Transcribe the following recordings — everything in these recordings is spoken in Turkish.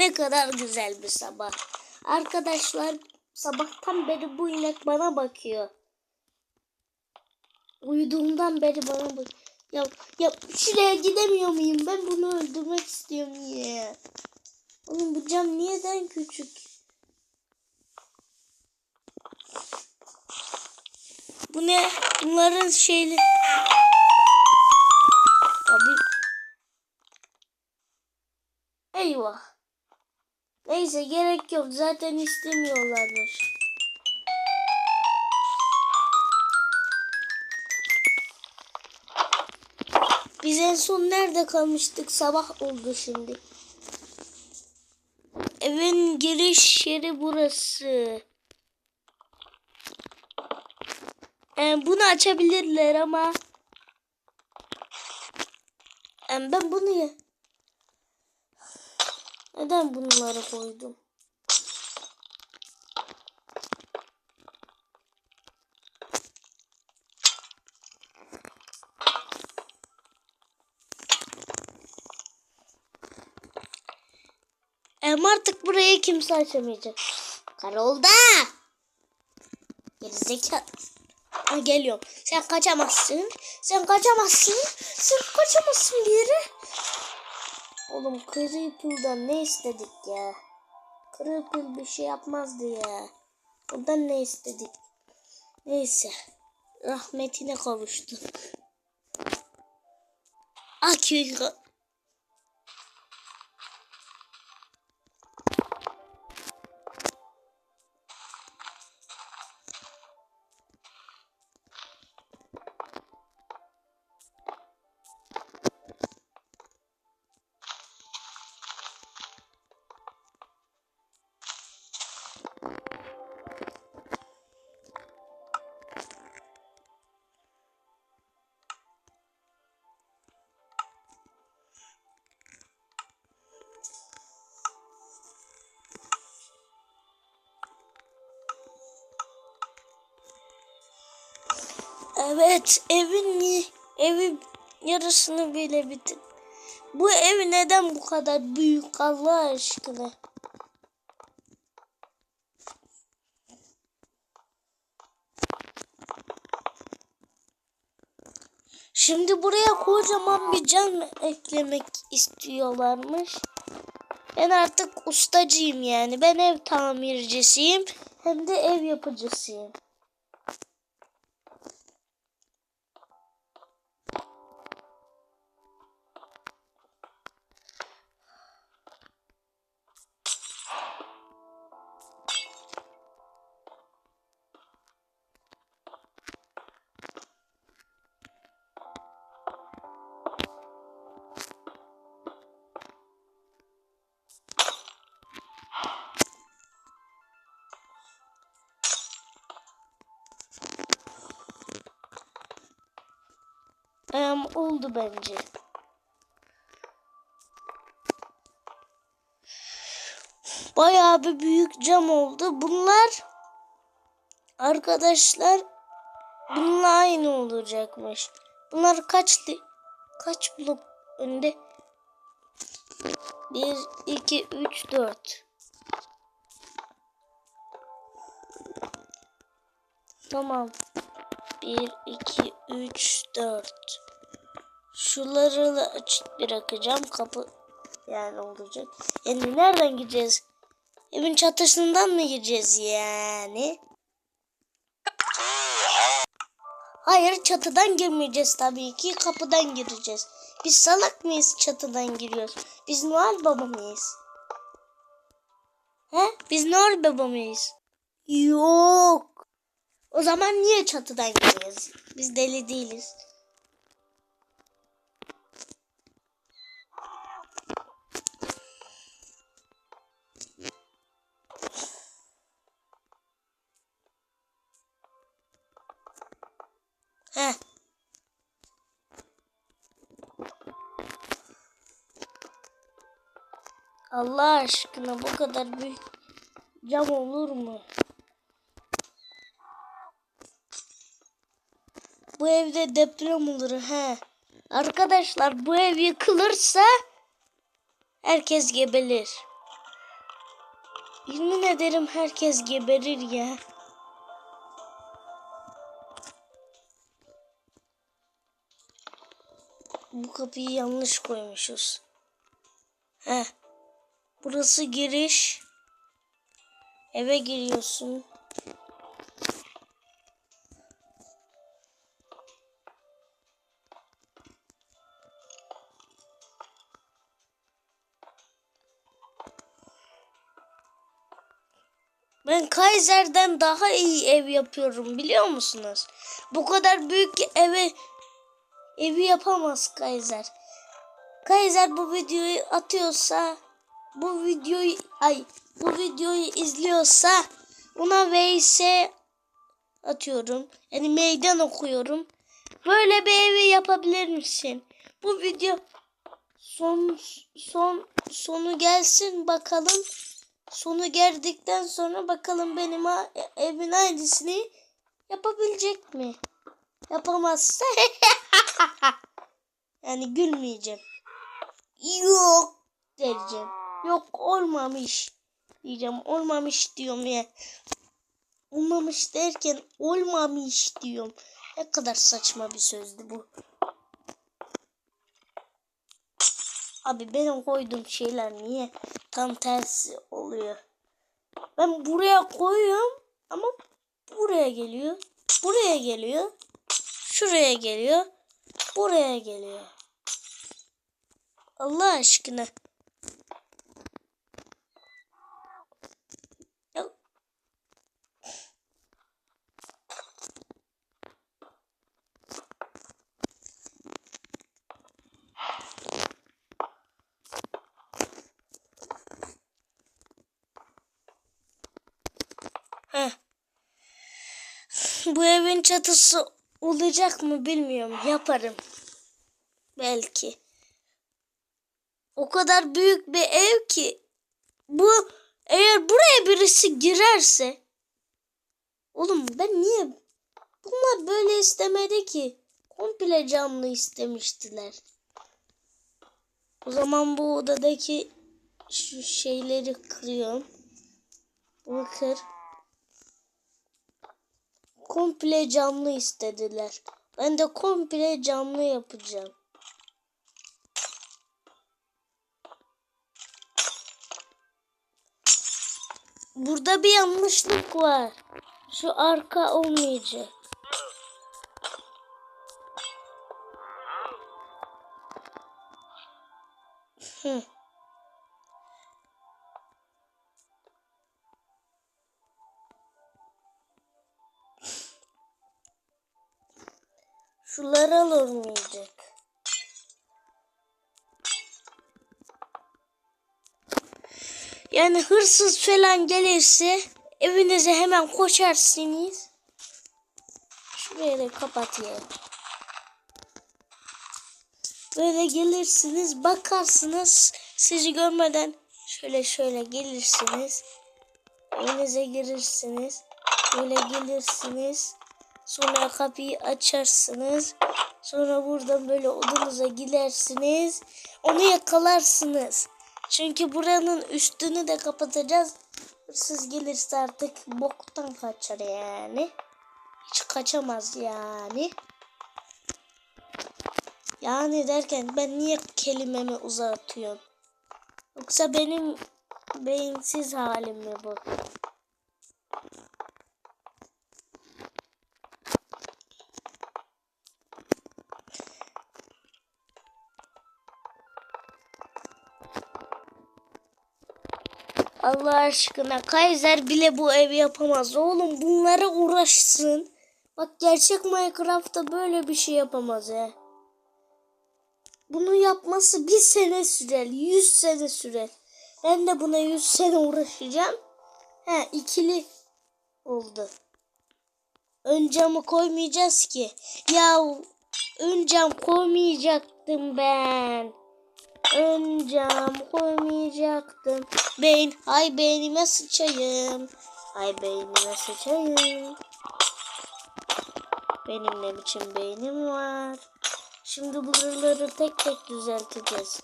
Ne kadar güzel bir sabah. Arkadaşlar sabahtan beri bu inek bana bakıyor. Uyuduğumdan beri bana bak. Ya, ya şuraya gidemiyor muyum? Ben bunu öldürmek istiyorum ya. Oğlum bu cam niyeden küçük? Bu ne? Bunların şeyli. Abi. Eyvah. Neyse gerek yok. Zaten istemiyorlarmış. Biz en son nerede kalmıştık? Sabah oldu şimdi. Evin giriş yeri burası. Ee, bunu açabilirler ama Ee, ben bunu neden bunları koydum? Em artık burayı kimse açamayacak. Karolda. Gerizekalı. Geliyorum. Sen kaçamazsın. Sen kaçamazsın. Sen kaçamazsın bir. Oğlum Creeple'dan ne istedik ya? Creeple bir şey yapmazdı ya. Ondan ne istedik? Neyse. Rahmetine kavuştu. Akıyor. Evet, evin evi yarısını bile bitir. Bu ev neden bu kadar büyük Allah aşkına? Şimdi buraya kocaman bir cam eklemek istiyorlarmış. Ben artık ustacıyım yani. Ben ev tamircisiyim hem de ev yapıcısıyım. Em, oldu bence. Bayağı bir büyük cam oldu. Bunlar arkadaşlar bununla aynı olacakmış. Bunlar kaç kaç blok önde? 1 2 3 4 Tamam. 1, 2, 3, 4. Şuları da açık bırakacağım. Kapı yani olacak. Yani nereden gideceğiz? Evin çatısından mı gireceğiz yani? Hayır çatıdan girmeyeceğiz tabii ki. Kapıdan gireceğiz. Biz salak mıyız çatıdan giriyoruz? Biz Noel Baba mıyız? He? Biz Noel Baba mıyız? Yok. O zaman niye çatıdan giriyoruz? Biz deli değiliz. Heh. Allah aşkına bu kadar büyük cam olur mu? Bu evde deprem olur he. Arkadaşlar bu ev yıkılırsa herkes gebelir. Yemin ederim herkes geberir ya. Bu kapıyı yanlış koymuşuz. Heh. Burası giriş. Eve giriyorsun. Ben Kaiser'den daha iyi ev yapıyorum biliyor musunuz? Bu kadar büyük eve evi yapamaz Kaiser. Kaiser bu videoyu atıyorsa bu videoyu ay bu videoyu izliyorsa ona vs atıyorum. Yani meydan okuyorum. Böyle bir evi yapabilir misin? Bu video son son sonu gelsin bakalım. Sonu geldikten sonra bakalım benim ha- evin aynısını yapabilecek mi? Yapamazsa yani gülmeyeceğim. Yok diyeceğim. Yok olmamış diyeceğim. Olmamış diyorum ya. Olmamış derken olmamış diyorum. Ne kadar saçma bir sözdü bu. Abi benim koyduğum şeyler niye tam tersi oluyor? Ben buraya koyuyorum ama buraya geliyor. Buraya geliyor. Şuraya geliyor. Buraya geliyor. Allah aşkına. Ya- Heh. Bu evin çatısı olacak mı bilmiyorum. Yaparım. Belki. O kadar büyük bir ev ki bu eğer buraya birisi girerse oğlum ben niye bunlar böyle istemedi ki komple camlı istemiştiler. O zaman bu odadaki şu şeyleri kırıyorum. Bunu kır. Komple camlı istediler. Ben de komple camlı yapacağım. Burada bir yanlışlık var. Şu arka olmayacak. Şular al olmayacak. Yani hırsız falan gelirse evinize hemen koşarsınız. Şurayı da kapatayım. Böyle gelirsiniz bakarsınız sizi görmeden şöyle şöyle gelirsiniz. Evinize girirsiniz. Böyle gelirsiniz. Sonra kapıyı açarsınız. Sonra buradan böyle odanıza gidersiniz. Onu yakalarsınız. Çünkü buranın üstünü de kapatacağız. Hırsız gelirse artık boktan kaçar yani. Hiç kaçamaz yani. Yani derken ben niye kelimemi uzatıyorum? Yoksa benim beyinsiz halim mi bu? Allah aşkına Kaiser bile bu evi yapamaz. Oğlum bunlara uğraşsın. Bak gerçek Minecraft'ta böyle bir şey yapamaz ya. Bunu yapması bir sene sürer. Yüz sene sürer. Ben de buna yüz sene uğraşacağım. He ikili oldu. Ön camı koymayacağız ki. Ya ön cam koymayacaktım ben. Ön cam koymayacaktım. Beyin, ay beynime sıçayım. Ay beynime sıçayım. Benim ne biçim beynim var. Şimdi buraları tek tek düzelteceğiz.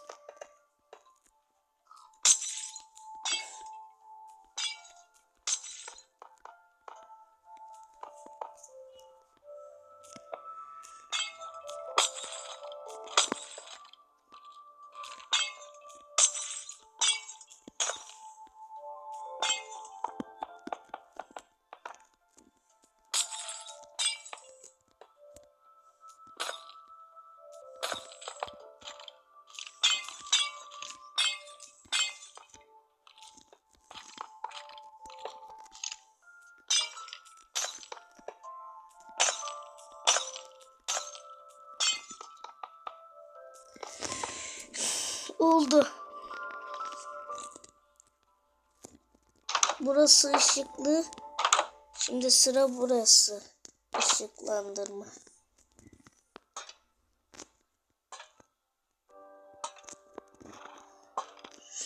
Oldu. Burası ışıklı. Şimdi sıra burası. Işıklandırma.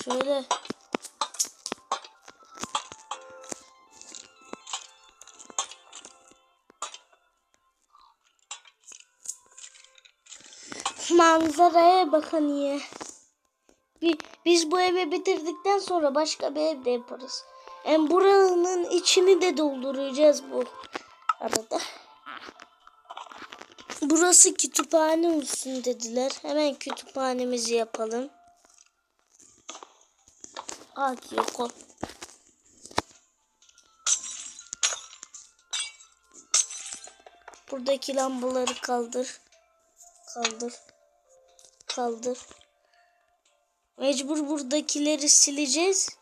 Şöyle manzaraya bakın ya. Bi- Biz bu evi bitirdikten sonra başka bir ev de yaparız. Hem buranın içini de dolduracağız bu arada. Burası kütüphane olsun dediler. Hemen kütüphanemizi yapalım. Ak yok o. Buradaki lambaları kaldır. Kaldır. Kaldır. Mecbur buradakileri sileceğiz.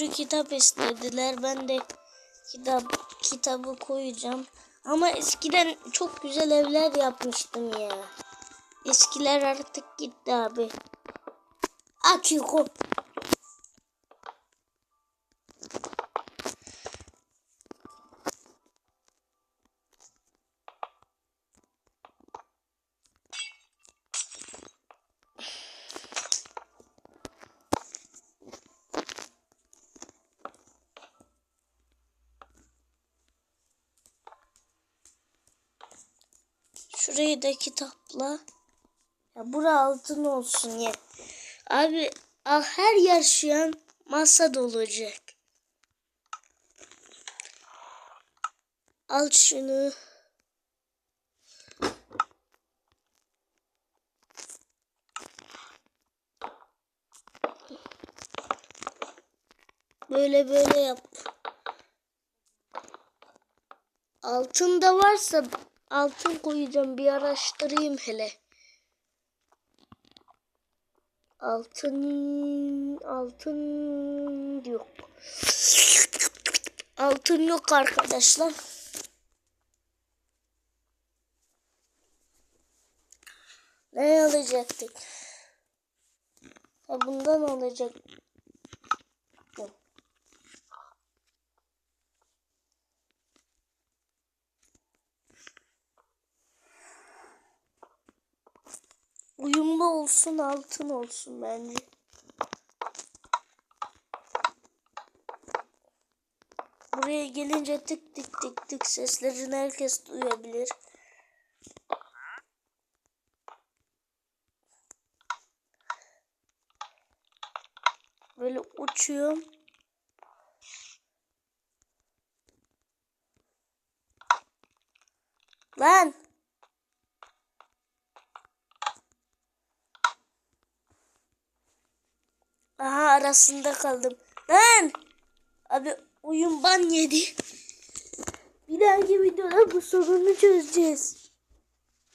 Sürü kitap istediler. Ben de kitap kitabı koyacağım. Ama eskiden çok güzel evler yapmıştım ya. Eskiler artık gitti abi. Aç Şurayı da kitapla. Ya bura altın olsun ya. Abi ah, her yer şu an masa dolacak. Al şunu. Böyle böyle yap. Altın da varsa altın koyacağım bir araştırayım hele. Altın altın yok. Altın yok arkadaşlar. Ne alacaktık? Ha bundan alacak. Uyumlu olsun altın olsun bence. Buraya gelince tık tık tık tık seslerini herkes duyabilir. Böyle uçuyorum. Lan! Arasında kaldım. Lan! Abi oyun ban yedi. Bir dahaki videoda bu sorunu çözeceğiz.